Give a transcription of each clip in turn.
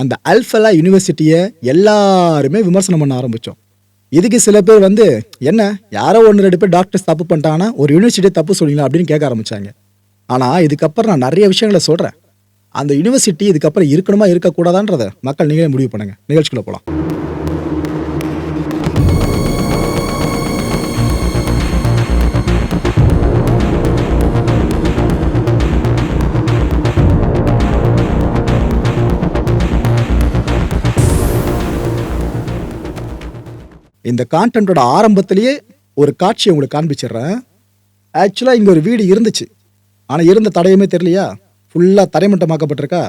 அந்த அல்ஃபலா யூனிவர்சிட்டியை எல்லாருமே விமர்சனம் பண்ண ஆரம்பித்தோம் இதுக்கு சில பேர் வந்து என்ன? யாரோ ஒன்று ரெண்டு பேர் டாக்டர்ஸ் தப்பு பண்ணிட்டாங்கன்னா ஒரு யூனிவர்சிட்டி தப்பு சொல்லிங்களா அப்படின்னு கேட்க ஆரம்பித்தாங்க ஆனால் இதுக்கப்புறம் நான் நிறைய விஷயங்களை சொல்கிறேன் அந்த யூனிவர்சிட்டி இதுக்கப்புறம் இருக்கணுமா இருக்கக்கூடாதான்றத மக்கள் நீங்களே முடிவு பண்ணுங்க. நிகழ்ச்சிக்குள்ள போகலாம் இந்த கான்டென்ட்டோட ஆரம்பத்திலேயே ஒரு காட்சியை உங்களுக்கு காண்பிச்சிடுறேன். ஆக்சுவலாக இங்கே ஒரு வீடு இருந்துச்சு. ஆனால் இருந்த தடையுமே தெரியலையா? ஃபுல்லாக தரைமட்டமாக்கப்பட்டிருக்கா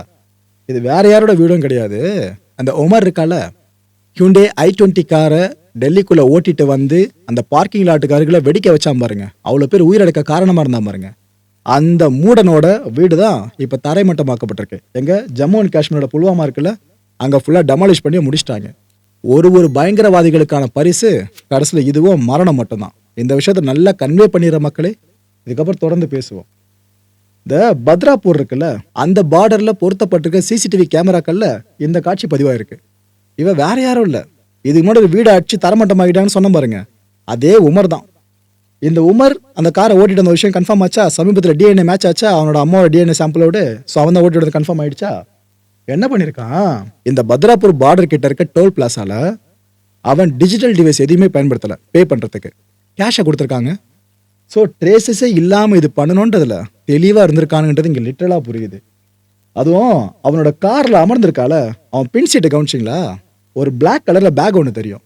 இது வேற யாரோட வீடும் கிடையாது. அந்த உமர் இருக்கால. ஹியூண்டே ஐ டுவெண்ட்டி காரை டெல்லிக்குள்ளே ஓட்டிட்டு வந்து அந்த பார்க்கிங் லாட்டுக்காரர்களை வெடிக்க வச்சான் பாருங்க. அவ்வளோ பேர் உயிரிழக்க காரணமாக இருந்தான் பாருங்க. அந்த மூடனோட வீடு தான் இப்போ தரைமட்டமாக்கப்பட்டிருக்கு எங்கள் ஜம்மு அண்ட் காஷ்மீரோட புல்வாமா இருக்குல்ல அங்கே ஃபுல்லாக டெமாலிஷ் பண்ணி முடிச்சிட்டாங்க. ஒரு ஒரு பயங்கரவாதிகளுக்கான பரிசு கடைசியில் இதுவும் மரணம் மட்டும்தான். இந்த விஷயத்தை நல்லா கன்வே பண்ணிடுற மக்களே இதுக்கப்புறம் தொடர்ந்து பேசுவோம். இந்த பத்ராப்பூர் இருக்குல்ல அந்த பார்டரில் பொருத்தப்பட்டிருக்க சிசிடிவி கேமராக்களில் இந்த காட்சி பதிவாயிருக்கு. இவன் வேற யாரும் இல்லை. இதுக்கு முன்னாடி ஒரு வீடு அடிச்சு தரமட்டமாகிட்டான்னு சொன்ன பாருங்க. அதே உமர் தான். இந்த உமர் அந்த காரை ஓட்டிட்டு அந்த விஷயம் கன்ஃபார்ம் ஆச்சா? சமீபத்தில் டிஎன்ஏ மேட்ச் ஆச்சா? அவனோட அம்மாவோட டிஎன்ஏ சாம்பிளோடு ஸோ அவன் தான் ஓட்டிட்டு கன்ஃபார்ம் ஆயிடுச்சா? என்ன பண்ணியிருக்கான் இந்த பத்ராப்பூர் பார்டர் கிட்ட இருக்க டோல் பிளாஸால அவன் டிஜிட்டல் டிவைஸ் எதையுமே பயன்படுத்தல பே பண்றதுக்கு. கேஷை கொடுத்துருக்காங்க. ஸோ ட்ரேசஸே இல்லாமல் இது பண்ணணுன்றதுல தெளிவாக இருந்திருக்கானுன்றது இங்கே லிட்டரலாக புரியுது. அதுவும் அவனோட காரில் அமர்ந்திருக்கால அவன் பின் சீட்டை கவனிச்சிங்களா? ஒரு பிளாக் கலரில் பேக் ஒன்று தெரியும்.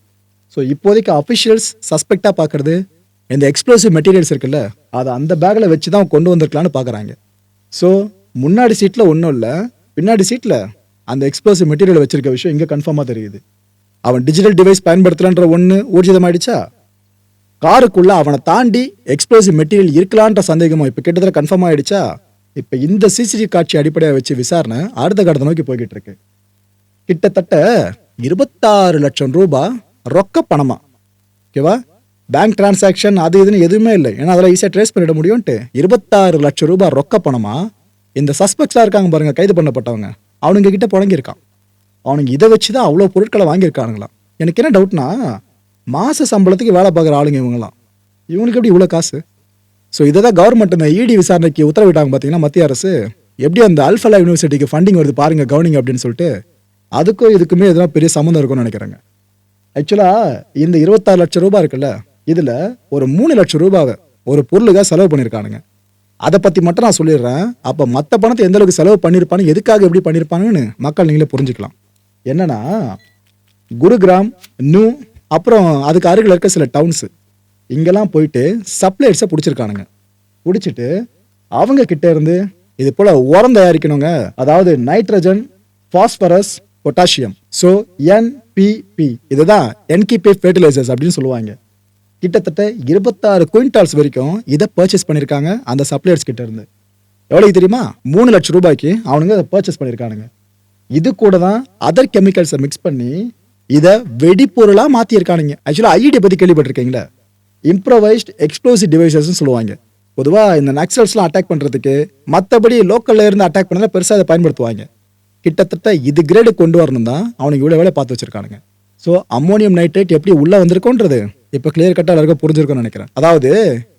ஸோ இப்போதைக்கு அஃபிஷியல்ஸ் சஸ்பெக்டாக பார்க்கறது இந்த எக்ஸ்ப்ளோசிவ் மெட்டீரியல்ஸ் இருக்குல்ல அதை அந்த பேக்கில் வச்சு தான் கொண்டு வந்திருக்கலான்னு பார்க்குறாங்க ஸோ முன்னாடி சீட்டில் ஒன்றும் இல்லை பின்னாடி சீட்டில் அந்த எக்ஸ்ப்ளோசிவ் மெட்டீரியல் வச்சிருக்க விஷயம் இங்கே கன்ஃபார்மாக தெரியுது. அவன் டிஜிட்டல் டிவைஸ் பயன்படுத்தலன்ற ஒன்று ஊர்ஜிதமாயிடுச்சா? காருக்குள்ளே அவனை தாண்டி எக்ஸ்ப்ளோசிவ் மெட்டீரியல் இருக்கலான்ற சந்தேகமும் இப்போ கிட்டத்தட்ட கன்ஃபார்ம் ஆகிடுச்சா இப்போ இந்த சிசிடிவி காட்சி அடிப்படையாக வச்சு விசாரணை அடுத்த கட்டத்தை நோக்கி போய்கிட்டு இருக்கு கிட்டத்தட்ட இருபத்தாறு லட்சம் ரூபாய் ரொக்க பணமா? ஓகேவா பேங்க் டிரான்சாக்ஷன் அது இதுன்னு எதுவுமே இல்லை. ஏன்னா அதெல்லாம் ஈஸியாக ட்ரேஸ் பண்ணிட முடியும்ட்டு இருபத்தாறு லட்சம் ரூபாய் ரொக்க பணமா? இந்த சஸ்பெக்ட்ஸ்லாம் இருக்காங்க பாருங்க கைது பண்ணப்பட்டவங்க. அவனுங்க கிட்ட புழங்கியிருக்கான். அவனுங்க இதை வச்சு தான் அவ்வளோ பொருட்களை வாங்கியிருக்கானுங்களாம். எனக்கு என்ன டவுட்னா மாத சம்பளத்துக்கு வேலை பார்க்குற ஆளுங்க இவங்களாம். இவங்களுக்கு எப்படி இவ்வளோ காசு? ஸோ இதை தான் கவர்மெண்ட் இந்த இடி விசாரணைக்கு உத்தரவிட்டாங்க பார்த்தீங்கன்னா மத்திய அரசு எப்படி அந்த அல்ஃபலா யூனிவர்சிட்டிக்கு ஃபண்டிங் வருது பாருங்க கவனிங்க அப்படின்னு சொல்லிட்டு அதுக்கும் இதுக்குமே எதனா பெரிய சம்மந்தம் இருக்கும்னு நினைக்கிறேங்க. ஆக்சுவலாக இந்த இருபத்தாறு லட்சம் ரூபாய் இருக்குல்ல இதில் ஒரு மூணு லட்சம் ரூபாவை ஒரு பொருளுக்காக செலவு பண்ணியிருக்கானுங்க. அதை பற்றி மட்டும் நான் சொல்லிடுறேன். அப்போ மற்ற பணத்தை எந்த அளவுக்கு செலவு பண்ணியிருப்பானு எதுக்காக எப்படி பண்ணியிருப்பாங்கன்னு மக்கள் நீங்களே புரிஞ்சுக்கலாம். என்னன்னா குருகிராம் நியூ அப்புறம் அதுக்கு அருகில் இருக்க சில டவுன்ஸு இங்கெல்லாம் போயிட்டு சப்ளைட்ஸை பிடிச்சிருக்கானுங்க. பிடிச்சிட்டு அவங்க கிட்ட இருந்து இது போல் உரம் தயாரிக்கணுங்க. அதாவது nitrogen phosphorus potassium so NPP இதுதான் என்கிபி ஃபெர்டிலைசர்ஸ் அப்படின்னு சொல்லுவாங்க. கிட்டத்தட்ட இருபத்தாறு குவிண்டால்ஸ் வரைக்கும் இதை பர்ச்சேஸ் பண்ணியிருக்காங்க அந்த சப்ளையர்ஸ் கிட்ட இருந்து. எவ்வளவு தெரியுமா? மூணு லட்சம் ரூபாய்க்கு அவனுங்க அதை பர்ச்சேஸ் பண்ணியிருக்கானுங்க. இது கூட தான் அதர் கெமிக்கல்ஸை மிக்ஸ் பண்ணி இதை வெடிப்பொருளாக மாற்றியிருக்கானுங்க ஆக்சுவலாக ஐடியை பற்றி கேள்விப்பட்டிருக்கீங்களா? இம்ப்ரவைஸ்ட் எக்ஸ்ப்ளோசிவ் டிவைசஸ்ன்னு சொல்லுவாங்க. பொதுவாக இந்த நக்சல்ஸ்லாம் அட்டாக் பண்ணுறதுக்கு மற்றபடி லோக்கல்ல இருந்து அட்டாக் பண்ணால் பெருசாக அதை பயன்படுத்துவாங்க. கிட்டத்தட்ட இது கிரேடு கொண்டு வரணும் தான் அவனுக்கு இவ்வளோ வேலை பார்த்து வச்சுருக்கானுங்க. ஸோ அம்மோனியம் நைட்ரேட் எப்படி உள்ளே வந்திருக்கோன்றது இப்போ கிளியர் கட்டாக எல்லாருக்கும் புரிஞ்சிருக்கும்னு நினைக்கிறேன். அதாவது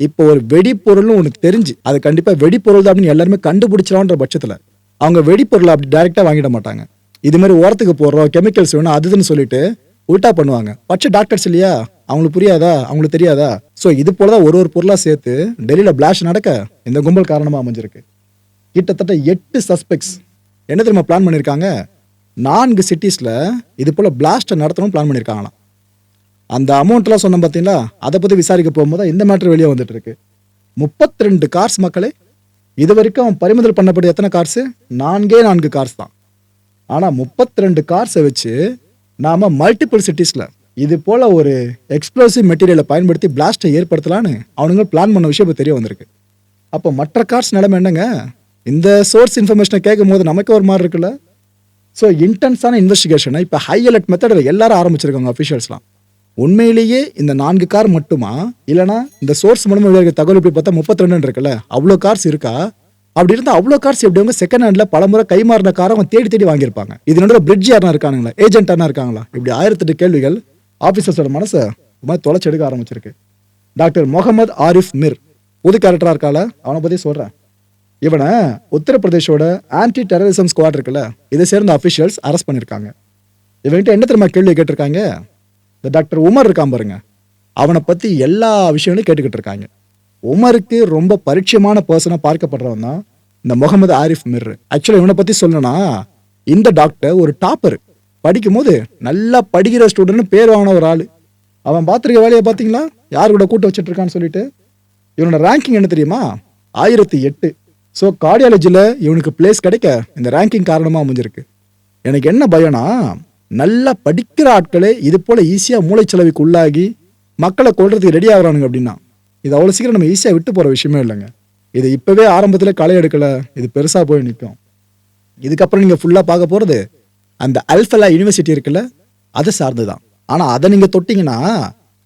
இப்போ ஒரு வெடிப்பொருள்னு உனக்கு தெரிஞ்சு அது கண்டிப்பாக வெடிப்பொருள் தான் அப்படின்னு எல்லாருமே கண்டுபிடிச்சிடலான்ற பட்சத்தில் அவங்க வெடிப்பொருளை அப்படி டைரெக்டாக வாங்கிட மாட்டாங்க. இது மாதிரி உரத்துக்கு போடுறோம் கெமிக்கல்ஸ் வேணும் அதுன்னு சொல்லிட்டு உல்டா பண்ணுவாங்க. பச்சை டாக்டர்ஸ் இல்லையா? அவங்களுக்கு புரியாதா? அவங்களுக்கு தெரியாதா? ஸோ இது போல தான் ஒரு ஒரு பொருளாக சேர்த்து டெல்லியில் பிளாஷ் நடக்க இந்த கும்பல் காரணமாக அமைஞ்சிருக்கு. கிட்டத்தட்ட எட்டு சஸ்பெக்ட்ஸ் என்ன தெரியுமா பிளான் பண்ணியிருக்காங்க நான்கு சிட்டிஸில் இது போல் பிளாஸ்ட்டை நடத்தணும் பிளான் பண்ணியிருக்காங்களாம் அந்த அமௌண்ட்லாம் சொன்னோம் பார்த்தீங்களா அதை பற்றி விசாரிக்க போகும்போது இந்த மேட்ரு வெளியே வந்துட்டு இருக்கு. முப்பத்தி ரெண்டு கார்ஸ் மக்களே இது வரைக்கும் பறிமுதல் பண்ணப்பட்ட எத்தனை கார்ஸு நான்கே நான்கு கார்ஸ் தான். ஆனால் முப்பத்தி ரெண்டு கார்ஸை வச்சு நாம் மல்டிபிள் சிட்டிஸில் இது போல் ஒரு எக்ஸ்ப்ளோசிவ் மெட்டீரியலை பயன்படுத்தி பிளாஸ்ட்டை ஏற்படுத்தலான்னு அவனுங்க பிளான் பண்ண விஷயம் இப்போ தெரிய வந்திருக்கு. அப்போ மற்ற கார்ஸ் நிலைமை என்னங்க? இந்த சோர்ஸ் இன்ஃபர்மேஷனை கேட்கும் போது நமக்கு ஒரு மாதிரி இருக்குல்ல? ஸோ இன்டென்ஸான இன்வெஸ்டிகேஷனை இப்போ ஹை அலர்ட் மெத்தடில் எல்லாரும் ஆரம்பிச்சிருக்காங்க அஃபிஷியல்ஸ்லாம் உண்மையிலேயே இந்த நான்கு கார் மட்டுமா? இல்லைனா இந்த சோர்ஸ் மூலமாக வெளியாக தகவல் இப்படி பார்த்தா முப்பத்தி ரெண்டு இருக்குல்ல? அவ்வளோ கார்ஸ் இருக்கா? அப்படி இருந்தால் அவ்வளோ கார்ஸ் எப்படி அவங்க செகண்ட் ஹேண்டில் பலமுறை கைமாறின காரை அவங்க தேடி தேடி வாங்கியிருப்பாங்க. இது நடுவில் பிரிட்ஜ் யாரா இருக்கானுங்களா? ஏஜென்ட் இருக்காங்களா? இப்படி ஆயிரத்தெட்டு கேள்விகள் ஆஃபீஸர்ஸோட மனசை ஒரு மாதிரி எடுக்க ஆரம்பிச்சிருக்கு. டாக்டர் முகமது ஆரிஃப் மிர். புது கேரக்டராக இருக்கால அவனை பற்றி சொல்கிறேன் இவனை உத்தரப்பிரதேஷோட ஆன்டி டெரரிசம் ஸ்குவாட் இருக்குல்ல? இதை சேர்ந்த அஃபிஷியல்ஸ் அரெஸ்ட் பண்ணியிருக்காங்க. இவன்கிட்ட என்ன தெரியுமா கேள்வி கேட்டிருக்காங்க? இந்த டாக்டர் உமர் இருக்கான் பாருங்க. அவனை பற்றி எல்லா விஷயங்களையும் கேட்டுக்கிட்டு இருக்காங்க. உமருக்கு ரொம்ப பரிச்சயமான பர்சனாக பார்க்கப்படுறவன் தான் இந்த முகமது ஆரிஃப் மிர் ஆக்சுவலாக இவனை பற்றி சொல்லணும்னா இந்த டாக்டர் ஒரு டாப்பர் படிக்கும்போது நல்லா படிக்கிற ஸ்டூடெண்ட் பேர் வாங்கின ஒரு ஆள். அவன் பார்த்துருக்க வேலையை பார்த்தீங்களா? யார் கூட கூட்ட வச்சுட்டு இருக்கான்னு சொல்லிட்டு. இவனோட ரேங்கிங் என்ன தெரியுமா? ஆயிரத்தி எட்டு. ஸோ கார்டியாலஜியில் இவனுக்கு பிளேஸ் கிடைக்க இந்த ரேங்கிங் காரணமாக அமைஞ்சிருக்கு. எனக்கு என்ன பயம்னா நல்லா படிக்கிற ஆட்களே இது போல் ஈஸியாக மூளைச்சலவைக்கு உள்ளாகி மக்களை கொள்றதுக்கு ரெடி ஆகிறானுங்க அப்படின்னா இது அவ்வளோ சீக்கிரம் நம்ம ஈஸியாக விட்டு போகிற விஷயமே இல்லைங்க. இது இப்போவே ஆரம்பத்தில் களை எடுக்கலை இது பெருசாக போய் நிற்கும் இதுக்கப்புறம் நீங்கள் ஃபுல்லாக பார்க்க போகிறது அந்த அல்ஃபலா யூனிவர்சிட்டி இருக்குல்ல அதை சார்ந்து தான் ஆனால் அதை நீங்கள் தொட்டிங்கன்னா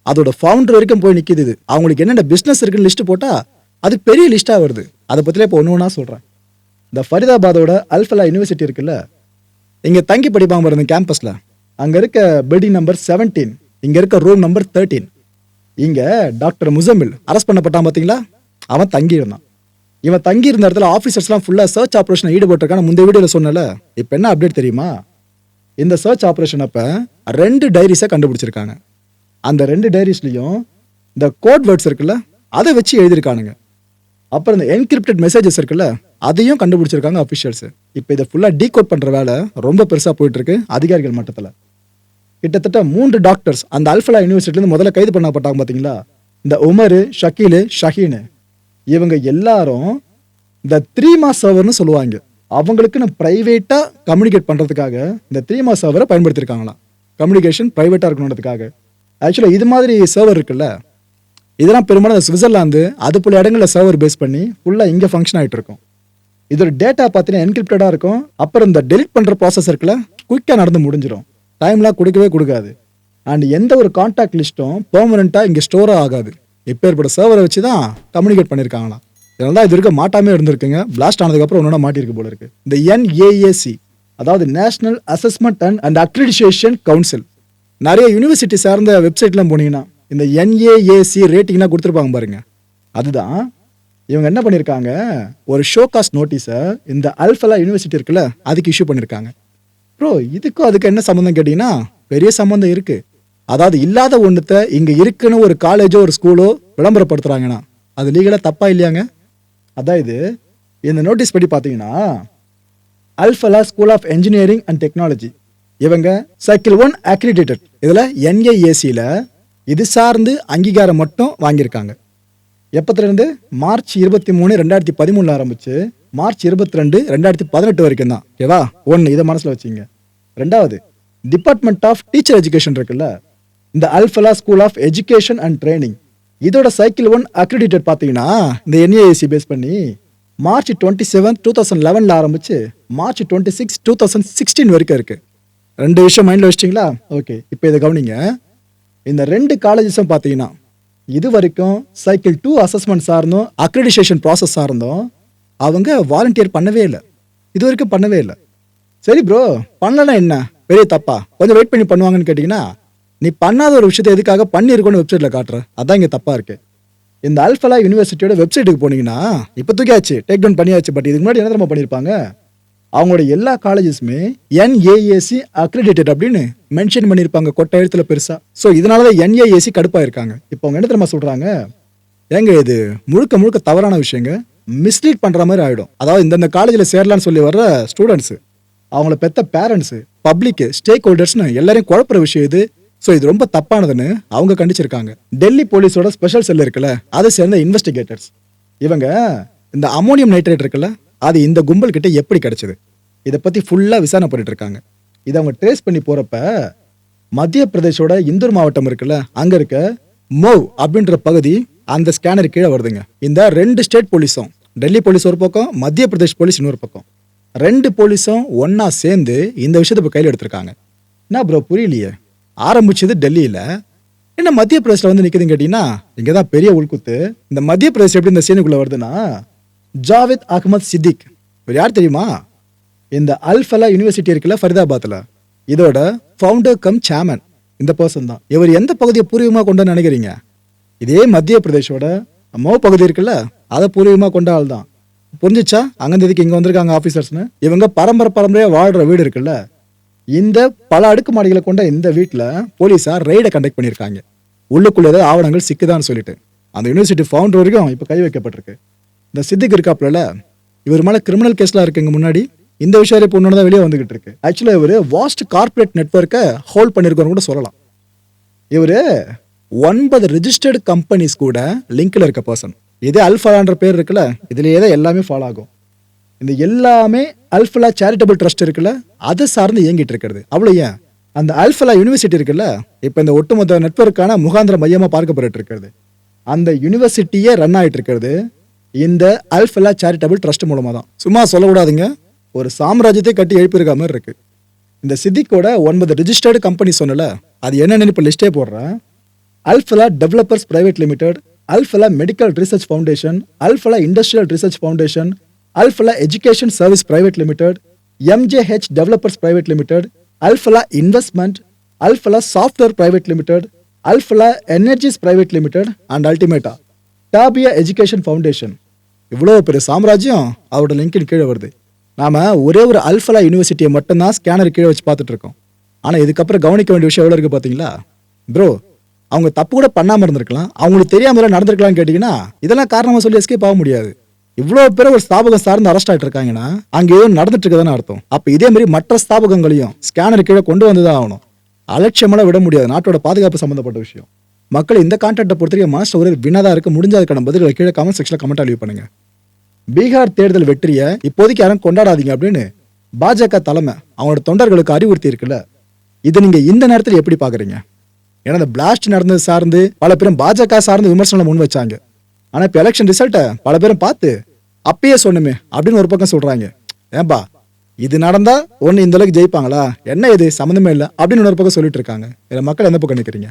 அதோட ஃபவுண்டர் வரைக்கும் போய் நிற்கிது இது. அவங்களுக்கு என்னென்ன பிஸ்னஸ் இருக்குன்னு லிஸ்ட் போட்டால் அது பெரிய லிஸ்ட்டாக வருது. அதை பற்றிலே இப்போ ஒன்று ஒன்றா சொல்கிறேன் இந்த ஃபரிதாபாதோட அல்ஃபலா யூனிவர்சிட்டி இருக்குல்ல இங்கே தங்கி படிப்பாங்க பாருங்க கேம்பஸில் அங்கே இருக்க பில்டிங் நம்பர் செவன்டீன் இங்கே இருக்க ரூம் நம்பர் தேர்ட்டீன் இங்கே டாக்டர் முசமில் அரெஸ்ட் பண்ணப்பட்டான் பார்த்தீங்களா அவன் தங்கி இருந்தான் இவன் தங்கி இருந்த இடத்துல ஆஃபீஸர்ஸ்லாம் ஃபுல்லாக சர்ச் ஆப்ரேஷன் ஈடுபட்டிருக்கான முந்தைய வீடியோவில் சொன்னல இப்போ என்ன அப்டேட் தெரியுமா? இந்த சர்ச் ஆப்ரேஷன் அப்போ ரெண்டு டைரிஸை கண்டுபிடிச்சிருக்காங்க. அந்த ரெண்டு டைரிஸ்லையும் இந்த கோட் வேர்ட்ஸ் இருக்குல்ல அதை வச்சு எழுதியிருக்கானுங்க. அப்புறம் இந்த என்கிரிப்டட் மெசேஜஸ் இருக்குல்ல அதையும் கண்டுபிடிச்சிருக்காங்க அஃபிஷியல்ஸு இப்போ இதை ஃபுல்லாக டீகோட் பண்ணுற வேலை ரொம்ப பெருசாக போயிட்டுருக்கு. அதிகாரிகள் மட்டத்தில். கிட்டத்தட்ட மூன்று டாக்டர்ஸ் அந்த அல்ஃபலா யூனிவர்சிட்டிலேருந்து முதல்ல கைது பண்ணப்பட்டாங்க பார்த்தீங்களா இந்த உமர் ஷக்கீலு ஷஹீனு. இவங்க எல்லாரும் இந்த த்ரீ மாஸ் சர்வர்னு சொல்லுவாங்க. அவங்களுக்குன்னு ப்ரைவேட்டாக கம்யூனிகேட் பண்ணுறதுக்காக இந்த த்ரீ மாஸ் சர்வரை பயன்படுத்தியிருக்காங்களாம் கம்யூனிகேஷன் ப்ரைவேட்டாக இருக்கணுன்றதுக்காக ஆக்சுவலாக இது மாதிரி சர்வர் இருக்குல்ல. இதெல்லாம் பெரும்பாலும் இந்த சுவிட்சர்லாந்து அது போல இடங்களில் சர்வர் பேஸ் பண்ணி ஃபுல்லாக இங்கே ஃபங்க்ஷன் ஆகிட்டு இருக்கும் இதோட டேட்டா பார்த்தீங்கன்னா என்கிரிப்டடாக இருக்கும். அப்புறம் இந்த டெலிட் பண்ணுற ப்ராசஸ் இருக்குல்ல குயிக்காக நடந்து முடிஞ்சிடும் டைம்லாம் கொடுக்கவே கொடுக்காது. அண்ட் எந்த ஒரு காண்டாக்ட் லிஸ்ட்டும் பெர்மனெண்ட்டாக இங்கே ஸ்டோராக ஆகாது. இப்போ ஏற்பட்ட சர்வரை வச்சு தான் கம்யூனிகேட் பண்ணியிருக்காங்களாம் இதனால தான் இது இருக்க மாட்டாமே இருந்திருக்குங்க. பிளாஸ்ட் ஆனதுக்கப்புறம் ஒன்றா மாட்டியிருக்கு போல இருக்கு. இந்த என்ஏஏசி அதாவது national assessment and and accreditation council நிறைய யூனிவர்சிட்டி சார்ந்த வெப்சைட்லாம் போனீங்கன்னா இந்த என்ஏஏசி ரேட்டிங்லாம் கொடுத்துருப்பாங்க பாருங்க. அதுதான் இவங்க என்ன பண்ணியிருக்காங்க ஒரு ஷோ காஸ்ட் நோட்டீஸை இந்த அல்ஃபலா யூனிவர்சிட்டி இருக்குல்ல அதுக்கு இஷ்யூ பண்ணியிருக்காங்க ப்ரோ இதுக்கும் அதுக்கு என்ன சம்மந்தம் கேட்டிங்கன்னா பெரிய சம்மந்தம் இருக்குது அதாவது இல்லாத ஒன்றுத்த இங்கே இருக்குன்னு ஒரு காலேஜோ ஒரு ஸ்கூலோ விளம்பரப்படுத்துகிறாங்கண்ணா அது லீகலாக தப்பாக இல்லையாங்க? அதான் இது. இந்த நோட்டீஸ் படி பார்த்தீங்கன்னா Alfalah school of engineering and technology இவங்க சைக்கிள் ஒன் அக்ரிடேட்டட் இதில் என்ஏஏசியில் இது சார்ந்து அங்கீகாரம் மட்டும் வாங்கியிருக்காங்க. எப்பத்துலேருந்து? மார்ச் இருபத்தி மூணு ரெண்டாயிரத்தி பதிமூணில் ஆரம்பிச்சு மார்ச் இருபத்தி ரெண்டு ரெண்டாயிரத்தி பதினெட்டு வரைக்கும் தான் ஓகேவா ஒன்று இதை மனசில் வச்சுங்க. ரெண்டாவது டிபார்ட்மெண்ட் ஆஃப் டீச்சர் எஜுகேஷன் இருக்குல்ல? இந்த Alfalah school of education and training இதோட சைக்கிள் ஒன் அக்ரிடிட்டட் பார்த்தீங்கன்னா இந்த என்ஏஏசி பேஸ் பண்ணி March twenty seven two thousand லெவனில் ஆரம்பிச்சு March twenty six two thousand sixteen வரைக்கும் இருக்குது ரெண்டு விஷயம் மைண்டில் வச்சிட்டிங்களா? ஓகே இப்போ இதை கவனிங்க. இந்த ரெண்டு காலேஜஸும் பார்த்தீங்கன்னா இது வரைக்கும் சைக்கிள் டூ அசஸ்மெண்ட் சார்ந்தும் அக்ரிடிசேஷன் ப்ராசஸ் சார்ந்தும் அவங்க வாலண்டியர் பண்ணவே இல்லை. இது வரைக்கும் பண்ணவே இல்லை. சரி ப்ரோ பண்ணலன்னா என்ன? பெரிய தப்பா? கொஞ்சம் வெயிட் பண்ணி பண்ணுவாங்கன்னு கேட்டிங்கன்னா நீ பண்ணாத ஒரு விஷயத்தை எதுக்காக பண்ணியிருக்கோன்னு வெப்சைட்டில் காட்டுற. அதான் இங்கே தப்பாக இருக்குது இந்த அல்ஃபலா யூனிவர்சிட்டியோட வெப்சைட்டுக்கு போனீங்கன்னா இப்போ தூக்கியாச்சு டேக் டவுன் பண்ணியாச்சு பட் இதுக்கு முன்னாடி என்ன தெரியுமா பண்ணியிருப்பாங்க? அவங்களோட எல்லா காலேஜஸுமே என்ஏஏசி அக்ரிடேட்டட் அப்படின்னு மென்ஷன் பண்ணியிருப்பாங்க கொட்டை எழுத்துல பெருசா. ஸோ இதனால தான் என்ஏஏசி கடுப்பாக இருக்காங்க இப்போ அவங்க என்ன தெரியுமா சொல்றாங்க? ஏங்க இது முழுக்க முழுக்க தவறான விஷயங்க. மிஸ்லீட் பண்ற மாதிரி ஆயிடும். அதாவது இந்தந்த காலேஜில் சேரலான்னு சொல்லி வர்ற ஸ்டூடெண்ட்ஸ் அவங்கள பெத்த பேரண்ட்ஸ் பப்ளிக் ஸ்டேக் ஹோல்டர்ஸ்னு எல்லாரையும் குழப்புற விஷயம் இது. ஸோ இது ரொம்ப தப்பானதுன்னு அவங்க கண்டிச்சிருக்காங்க. டெல்லி போலீஸோட ஸ்பெஷல் செல் இருக்குல்ல அதை சேர்ந்த இன்வெஸ்டிகேட்டர்ஸ் இவங்க இந்த அமோனியம் நைட்ரேட் இருக்குல்ல அது இந்த கும்பல் கிட்ட எப்படி கிடைச்சது? இதை பத்தி ஃபுல்லா விசாரணை பண்ணிட்டு இருக்காங்க. இதை அவங்க ட்ரேஸ் பண்ணி போறப்ப மத்திய பிரதேஷோட இந்தூர் மாவட்டம் இருக்குல்ல அங்க இருக்க மோவ் அப்படின்ற பகுதி அந்த ஸ்கேனர் கீழே வருதுங்க. இந்த ரெண்டு ஸ்டேட் போலீஸும் டெல்லி போலீஸ் ஒரு பக்கம் மத்திய பிரதேஷ் போலீஸ் இன்னொரு பக்கம். ரெண்டு போலீஸும் ஒன்றா சேர்ந்து இந்த விஷயத்தை இப்போ கையில் எடுத்திருக்காங்க. என்ன ப்ரோ புரியலையே? ஆரம்பிச்சது டெல்லியில். என்ன மத்திய பிரதேசில் வந்து நிற்குதுன்னு கேட்டிங்கன்னா இங்கே தான் பெரிய உள்குத்து. இந்த மத்திய பிரதேஷ் எப்படி இந்த சீனுக்குள்ளே வருதுன்னா ஜாவித் அகமது சித்திக். இவர் யார் தெரியுமா? இந்த அல்ஃபலா யூனிவர்சிட்டி இருக்குல்ல ஃபரிதாபாத்தில் இதோட ஃபவுண்டர் கம் சேமன் இந்த பர்சன் தான். இவர் எந்த பகுதியை பூர்வீகமாக கொண்டு நினைக்கிறீங்க? இதே மத்திய பிரதேஷோட மோ பகுதி இருக்குல்ல அதை பூர்வீகமாக கொண்ட ஆள் தான். புரிஞ்சிச்சா? அங்கேருந்து இதுக்கு இங்கே வந்திருக்காங்க ஆஃபீஸர்ஸ்னு இவங்க பரம்பரை பரம்பரையாக வாழ்கிற வீடு இருக்குல்ல இந்த பல அடுக்கு மாடிகளை கொண்ட இந்த வீட்டில் போலீஸார் ரெய்டை கண்டக்ட் பண்ணியிருக்காங்க. உள்ளுக்குள்ளே ஆவணங்கள் சிக்குதான்னு சொல்லிட்டு. அந்த யூனிவர்சிட்டி ஃபவுண்டர் வரைக்கும் இப்போ கை வைக்கப்பட்டிருக்கு. இந்த சித்திக் இருக்காப்புல இவர் மேலே கிரிமினல் கேஸ்லாம் இருக்குங்க முன்னாடி. இந்த விஷயம் இப்போ ஒன்று தான் வெளியே வந்துகிட்டு இருக்கு. ஆக்சுவலாக இவர் வாஸ்ட் கார்பரேட் நெட்ஒர்க்கை ஹோல்ட் பண்ணியிருக்கோன்னு கூட சொல்லலாம். இவர் ஒன்பது ரிஜிஸ்டர்டு கம்பெனிஸ் கூட லிங்கில் இருக்க பர்சன் இதே அல்ஃபான்ற பேர் இருக்குல்ல இதுலயே தான் எல்லாமே ஃபாலோ ஆகும். இந்த எல்லாமே அல்ஃபலா சேரிட்டபிள் ட்ரஸ்ட் இருக்குல்ல அதை சார்ந்து இயங்கிட்டு இருக்கிறது. அவ்வளோ ஏன்? அந்த அல்ஃபலா யூனிவர்சிட்டி இருக்குல்ல இப்போ இந்த ஒட்டுமொத்த நெட்வொர்க்கான முகாந்திர மையமாக பார்க்கப்பட்டு இருக்கிறது. அந்த யூனிவர்சிட்டியே ரன் ஆகிட்டு இருக்கிறது. இந்த அல்ஃபெல்லா சேரிட்டபிள் ட்ரஸ்ட் மூலமாக தான் சும்மா சொல்லக்கூடாதுங்க. ஒரு சாம்ராஜ்யத்தை கட்டி எழுப்பியிருக்க மாதிரி இருக்கு. இந்த சித்திக்கோட ஒன்பது ரிஜிஸ்டர்டு கம்பெனி சொன்னல அது என்னென்னு இப்போ லிஸ்டே போடுறேன். Alfalah developers private limited Alfalah medical research foundation Alfalah industrial research foundation Alfalah education service private limited MJH developers private limited Alfalah investment Alfalah software private limited Alfalah energies private limited and அல்டிமேட்டா டாபியா education foundation. இவ்வளோ பெரிய சாம்ராஜ்யம் அவரோட லிங்கின் கீழே வருது. நாம ஒரே ஒரு அல்ஃபலா யூனிவர்சிட்டியை மட்டும்தான் ஸ்கேனர் கீழே வச்சு பார்த்துட்டு இருக்கோம். ஆனால் இதுக்கப்புறம் கவனிக்க வேண்டிய விஷயம் எவ்வளோ இருக்கு பார்த்தீங்களா ப்ரோ அவங்க தப்பு கூட பண்ணாமல் இருந்திருக்கலாம். அவங்களுக்கு தெரியாமல் நடந்திருக்கலாம்னு கேட்டிங்கன்னா இதெல்லாம் காரணமாக சொல்லி எஸ்கேப் ஆக முடியாது. இவ்வளோ பேர் ஒரு ஸ்தாபகம் சார்ந்து அரெஸ்ட் ஆகிட்டு இருக்காங்கன்னா அங்கே ஏதோ நடந்துட்டு இருக்குதுன்னு அர்த்தம். அப்போ இதே மாதிரி மற்ற ஸ்தாபகங்களையும் ஸ்கேனர் கீழே கொண்டு வந்து தான் ஆகணும். அலட்சியமெல்லாம் விட முடியாது. நாட்டோட பாதுகாப்பு சம்மந்தப்பட்ட விஷயம். மக்கள் இந்த கான்டெக்ட்டை பொறுத்தவரைக்கும் மனசு ஒரு வினதா இருக்க. முடிஞ்சதுக்கான பதில்களை கீழே கமெண்ட் செக்ஷனில் கமெண்ட் லீவ் பண்ணுங்க. பீகார் தேர்தல் வெற்றியை இப்போதைக்கு யாரும் கொண்டாடாதீங்க அப்படின்னு பாஜக தலைமை அவங்களோட தொண்டர்களுக்கு அறிவுறுத்தி இருக்குல்ல. இதை நீங்க இந்த நேரத்தில் எப்படி பாக்குறீங்க? ஏன்னா இந்த பிளாஸ்ட் நடந்தது சார்ந்து பல பேரும் பாஜக சார்ந்து விமர்சனம் முன் வச்சாங்க. ஆனா இப்ப எலெக்ஷன் ரிசல்ட்டை பல பேரும் பார்த்து அப்பயே சொன்னுமே அப்படின்னு ஒரு பக்கம் சொல்றாங்க. ஏன்பா இது நடந்தா ஒன்னு இந்த அளவுக்கு ஜெயிப்பாங்களா? என்ன இது? சம்மந்தமே இல்லை அப்படின்னு இன்னொரு பக்கம் சொல்லிட்டு இருக்காங்க. இதில் மக்கள் எந்த பக்கம் நினைக்கிறீங்க?